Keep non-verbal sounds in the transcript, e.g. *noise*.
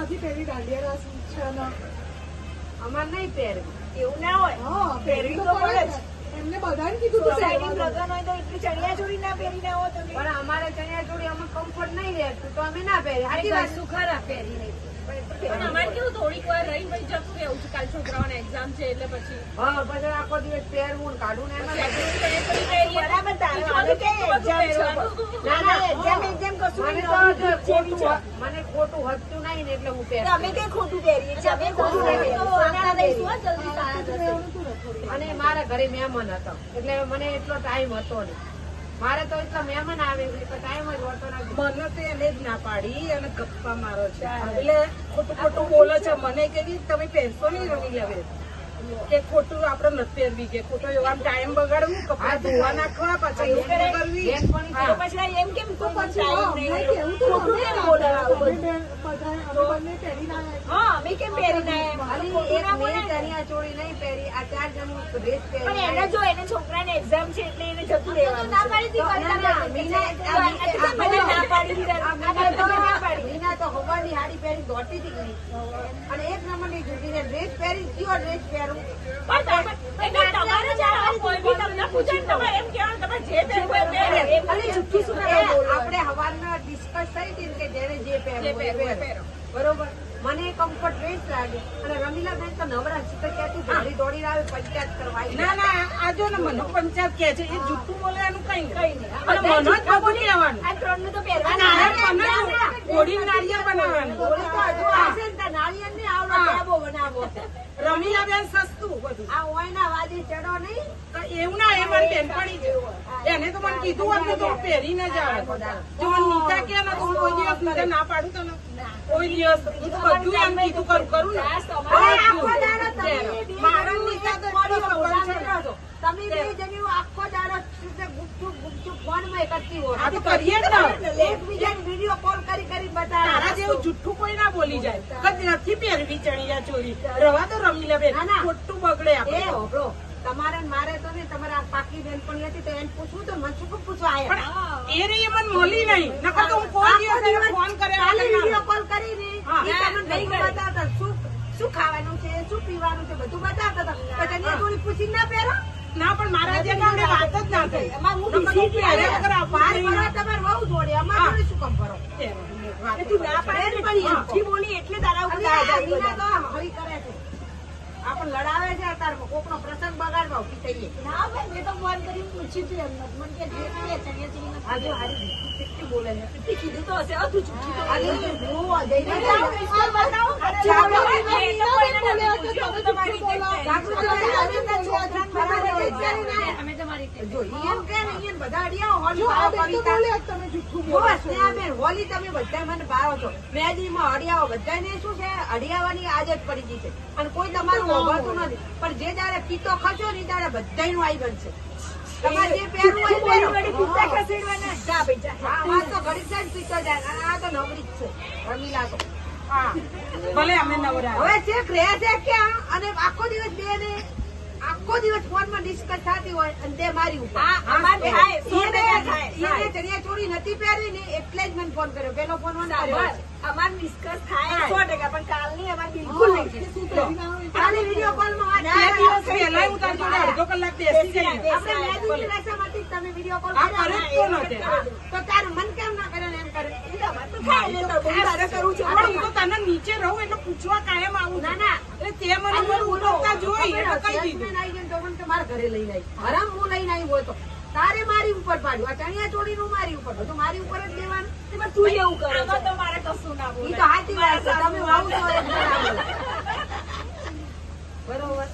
નથી પહેરી દાંડિયા રાસ છે અમાર નહીં પહેરવી. એવું ના હોય. હા પહેરી તો પડે જ. એમને બધાને કીધું તો સાઈડિંગ લગન હોય તો એટલી ચણિયા ચોળી ના પહેરી ના હોય તો પણ અમારે ચણિયા ચોળી અમે કમ્ફર્ટ નહીં રહેતું તો અમે ના પહેરી આટલી વાત? સુખારા પહેરી નહીં. અમારે કેવું થોડીક વાર રહીને પછી જતું રહેવું છે. કાલ છોકરાઓને એક્ઝામ છે એટલે પછી. હા પછી આખો દિવસ પહેરવું ને ને બરાબર તારે હવે કે exam છે. ના ના exam *laughs* exam કશું મને ખોટું હતું નહીં ને એટલે હું પહેરું અમે કઈ ખોટું પહેરીએ છીએ? અમે ખોટું નહીં અને મારા ઘરે મહેમાન હતો. એટલે મને એટલો ટાઈમ હતો નહીં. મારે તો એટલા મહેમાન આવે છે ટાઈમ જ હોતો નથી. મને તો એને જ ના પાડી અને ગપ્પા મારો છે. એટલે ખોટું ખોટું બોલે છે મને કે તમે પહેરશો નહીં રમી લેવે કે ખોટું આપડે નથી પહેરવી કે ખોટો એવા ટાઈમ બગાડવું કપડા ધોવા નાખવા પછી એવું કરવી. પછી એમ કેમ તું પણ એને જો એને છોકરાને એક્ઝામ છે એટલે જતું રહેવાનું. ના. પાડી તો હવાની હાડી પહેરી દોડતી હતી અને એક નંબરની ડ્રેસ પહેરી કયો ડ્રેસ પહેરું? આપણે હવારના ડિસ્કસ થઈ હતી કે જેને જે પહેરવું. બરોબર? મને કમ્ફર્ટ ડ્રેસ લાગે. અને રમીલા બેન તો નવરા છે તો ક્યાંથી દોડી દોડી આવે પંચાયત કરવા ના ના આ જો ને મને પંચાયત કે છે એ જૂઠું બોલે એનું કઈ નહીં. અને મને જ ખબર કહેવાનું. આ ત્રણનું તો પહેરવાનું. નાળિયેર બનાવવાનું. આવશે ને બનાવો આવડો હા. ટેબો બનાવવો છે. રમીલા બેન સસ્તું બધું. આ ઓયના વાજે ચડો નહીં. એવું ના એ મારી બેનપણી છે. એને તો મને કીધું હતું તો જ જો મને નીતા કે ને તો હું કોઈ દિવસ નીતા ના પાડું તો કોઈ દિવસ બધું એમ કીધું કરું કરું ને. મારા નીતા તો ખબર છો. તમે બે જણી આખો દાડો ગુપચુપ ગુપચુપ ફોનમાં કરતી હો આ તો કરીએ જ ને. એકબીજાને વીડિયો કોલ કરી કરી તારા જેવું જુઠ્ઠું કોઈ ના બોલી જાય. કદ નથી પહેરવી ચણિયા ચોરી રવા તો રમી લે બેન. ના, ના. ખોટું બગડે આપણે. હોભળો. તમારે મારે તો નહીં તમારા પાકી બેનપણી હતી તો એને પૂછવું તો મને શું પૂછવા આવ્યા એ રહી મને મળી નહીં નકર તો હું કોઈ દિવસ ફોન કરે કાલે વિડિયો કોલ કરીને હા. એ તમને નહીં બતાવતા. શું શું ખાવાનું છે? શું પીવાનું છે? બધું બતાવતા હતા. તો તને થોડી પૂછી ના પહેરો? ના પણ મારા જે ગામડે વાત જ ના થઈ એમાં. તમારે બહુ જોડે. અમારે શું કામ કરો? તું ના પાડે ને. પણ એમથી બોલી એટલે તારા ઉપર તો હળી કરે છે. આપણ લડાવે છે અત્યારે કોકનો પ્રસંગ બગાડવા ઊભી થઈએ ના ભાઈ મેં તો ફોન કરીને પૂછ્યું હતું એમને. મને કે જે છે ચણિયા ચોળીના આજે હારી કેટલી બોલે છે. કેટલી કીધું તો હશે. આ તું જુઠ્ઠી તો આજે હું જઈને બતાવો, વિસ્તાર બતાવો. બોલ્યા છે, પૂછ્યું, તમે તમારી બોલો. જાગૃતિ બેન, છોકરાને બરાબર જ છે ને. તમે બધા મને છો. અડિયાઓ બધાને શું છે? અડિયાવાની આદત પડી ગઈ છે. અને કોઈ તમારું નથી. પણ જે ખસો ને બનશે તમારે જે પહેરવું હોય ખસેડવાના. જા આ તો જાય જાય. આ તો નવરી જ છે. રમીલા તો ભલે અમે નવરા હવે ચેક રહે છે ક્યાં? અને આખો દિવસ બે ને આખો દિવસ ફોનમાં ડિસ્કસ થતી હોય અને તે મારી ઉપર. ચણિયા ચોરી નથી પહેરી ને એટલે જ મને ફોન કર્યો. પેલો ફોન મને આવ્યો અમાર ડિસ્કસ થાય. સો ટકા, પણ કાલની અમાર બિલકુલ નહીં કાલે વીડિયો કોલ કોલમાં વાત. દિવસ પહેલા હું તારી જોડે અડધો કલાક બેસી ગઈ. આપણે મહેંદીની રસમમાંથી જ તમે વીડિયો કોલ કર્યો. કરે તો તારું મન કેમ ના કરે એમ કરે? એટલે તો અમારે તો તારે કરું છું. હું. તો તને નીચે રહું એટલે પૂછવા કાયમ આવું ના ના. તે મને મને ઉતરતા જોઈ એટલે દીધું. સેલ્સમેન આવી ગયો તો મારા ઘરે લઈને આવી. હરામ હું લઈને આવી હોય તો. તારે મારી ઉપર પાડ્યું. આ ચણિયા ચોળીનું મારી ઉપર બધું મારી ઉપર જ દેવાનું? તું એવું કરે તો મારે કશું ના ઈ તો હાચી વાત તમે આવું છો એટલે ના બોલો. બરોબર.